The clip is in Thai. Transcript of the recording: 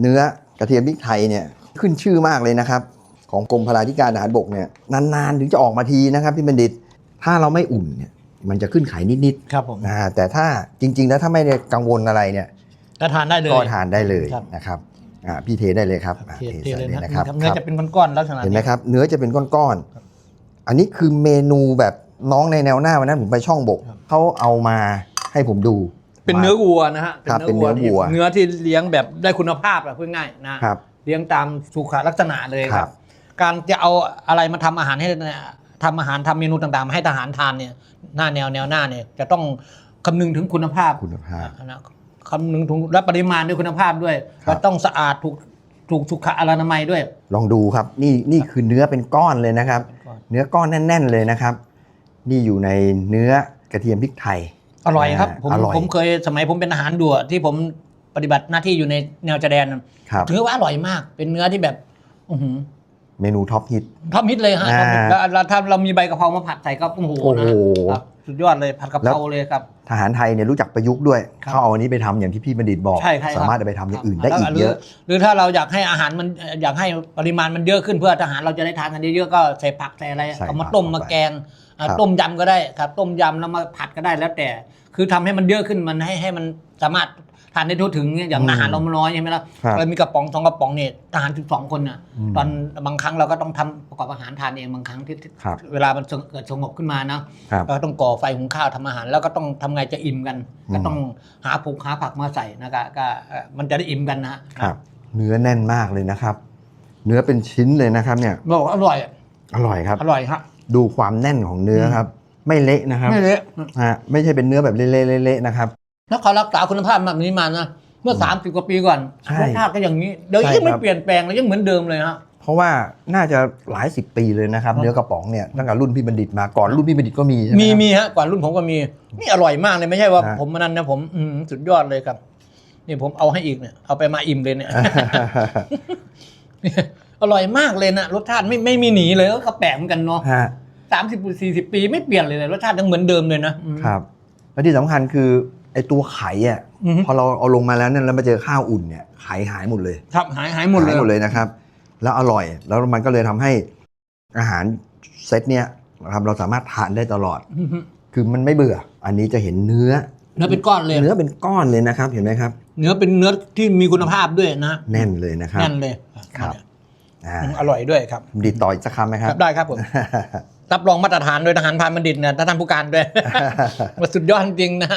เนื้อกระเทียมพริกไทยเนี่ยขึ้นชื่อมากเลยนะครับของกรมพลาธิการทหารบกเนี่ยนานๆถึงจะออกมาทีนะครับพี่บัณฑิตถ้าเราไม่อุ่นเนี่ยมันจะขึ้นไข่นิดครับผมๆนะแต่ถ้าจริงๆแล้วถ้าไม่ได้กังวลอะไรเนี่ยก็ทานได้เลยก็ทานได้เลยครับนะครับอ่าพี่เทได้เลยครับอ่าเทเทเทใส่เลยเลยนะนะครับเนื้อครับจะเป็นก้อนๆลักษณะเห็นไหมครับเนื้อจะเป็นก้อนๆอันนี้คือเมนูแบบน้องในแนวหน้าวันนั้นผมไปช่องบกเขาเอามาให้ผมดู เป็นเนื้อวัวนะฮะครับเป็นเนื้อวัวที่เนื้อที่เลี้ยงแบบได้คุณภาพอะพูดง่ายๆนะครับ เลี้ยงตามสุขลักษณะเลยคครัรับบการจะเอาอะไรมาทำอาหารให้ทำอาหารทำเมนูต่างๆมาให้ทหารทานเนี่ยหน้าแนวแนวหน้าเนี่ยจะต้องคำนึงถึงคุณภาพคุณภาพนะคำนึงถึงและปริมาณด้วยคุณภาพด้วยครับและต้องสะอาดถูกถูกสุขอนามัยด้วย ลองดูครับนี่นี่คือเนื้อเป็นก้อนเลยนะครับ เนื้อก้อนแน่น ๆเลยนะครับ นี่อยู่ในเนื้อกระเทียมพริกไทย อร่อยครับผมอร่อยผมเคยสมัยผมเป็นทหารด่วนที่ผมปฏิบัติหน้าที่อยู่ในแนวชายแดนครับถือว่าอร่อยมาก เป็นเนื้อที่แบบอื้อหือเมนูท็อปฮิตทำฮิตเลยฮะอ่าทำฮิตแล้วแล้วถ้าเรามีใบกะเพรามาผัดใส่ก็โอ้โหโอ้โหนะครับสุดยอดเลยผัดกะเพราเลยครับทหารไทยเนี่ยรู้จักประยุกต์ด้วยครับเขาเอาอันนี้ไปทำอย่างที่พี่บัณฑิตบอกใช่ใช่ครับสามารถเอาไปทำอย่างอื่นได้อีกหรืเยอะ หรือถ้าเราอยากให้อาหารมันอยากให้ปริมาณมันเยอะขึ้นเพื่อทหารเราจะได้ทานกันเยอะๆก็ใส่ผักใส่อะไรใส่เอามาผักต้มเข้าไปมาแกง อะครับ ต้มยำก็ได้ครับ ต้มยำแล้วมาผัดก็ได้แล้วแต่ คือทำให้มันเยอะขึ้นมันให้ให้มันสามารถทานได้ทั่วถึงเนี่ยอย่างอืมอาหารเรามันน้อยใช่ไหมล่ะครับเรามีกระป๋องสองกระป๋องเนี่ยทหารสิบสองคนน่ะอืมตอนบางครั้งเราก็ต้องทำประกอบอาหารทานเองบางครั้งที่ที่ครับ เวลามันสงเกิดสงบขึ้นมานะ ครับเราก็ต้องก่อไฟหุงข้าวทำอาหาร แล้วก็ต้องทำไงจะอิ่มกัน อืม ก็ต้องหาผูกหาผักมาใส่นะครับก็เอ่อมันจะได้อิ่มกันนะฮะครับ เนื้อแน่นมากเลยนะครับ เนื้อเป็นชิ้นเลยนะครับเนี่ย บอกว่าอร่อยอ ร่อยครับ อร่อยครับดูความแน่นของเนื้อครับ ไม่เละนะครับไม่เละฮะไม่ใช่เป็นเนื้อแบบเละๆๆๆนะครับแล้วเขารักษาคุณภาพแบบนี้มานะเมื่อ 30 กว่าปีก่อนใช่รสชาติก็อย่างนี้เดี๋ยวใช่ยังไม่ครับเปลี่ยนแปลงเลยยังเหมือนเดิมเลยฮะเพราะว่าน่าจะหลายสิบปีเลยนะครับครับ เนื้อกระป๋องเนี่ยตั้งแต่รุ่นพี่บัณฑิตมาก่อนรุ่นพี่บัณฑิตก็มีใช่ไหมมีครับมีฮะก่อนรุ่นผมก็มีนี่อร่อยมากเลยไม่ใช่ว่าฮะผมมันนั้นนะผมอืมสุดยอดเลยครับนี่ผมเอาให้อีกเนี่ยเอาไปมาอิ่มเลยเนี่ย อร่อยมากเลยนะรสชาติไม่ไม่มีหนีเลยก็แปลกเหมือนกันเนาะฮะสามสิบสี่สิบปีไม่เปลี่ยนเลยเลยรสชาติยังเหมือนเดิมเลยนะอืมครับ แล้วที่สำคัญคือไอตัวไข่อะอือฮึพอเราเอาลงมาแล้วเนี่ยแล้วมาเจอข้าวอุ่นเนี่ยไข่หายหมดเลย ครับหายหายหมดเลยหายหมดเลยนะครับ แล้วอร่อยแล้วมันก็เลยทำให้อาหารเซตเนี่ยนะครับเราสามารถทานได้ตลอดอือฮึคือมันไม่เบื่อ อันนี้จะเห็นเนื้อ เนื้อเป็นก้อนเลย เนื้อเป็นก้อนเลยนะครับ เห็นไหมครับ เนื้อเป็นเนื้อที่มีคุณภาพด้วยนะ แน่นเลยนะครับ แน่นเลยครับ อ่าอืมอร่อยด้วยครับดีดต่ออีกสักคำไหมคครัรับบได้ครับผมรับรองมาตรฐานโดยทหารพรานบัณฑิตเนี่ยทหารผู้การด้วยว่าสุดยอดจริงนะ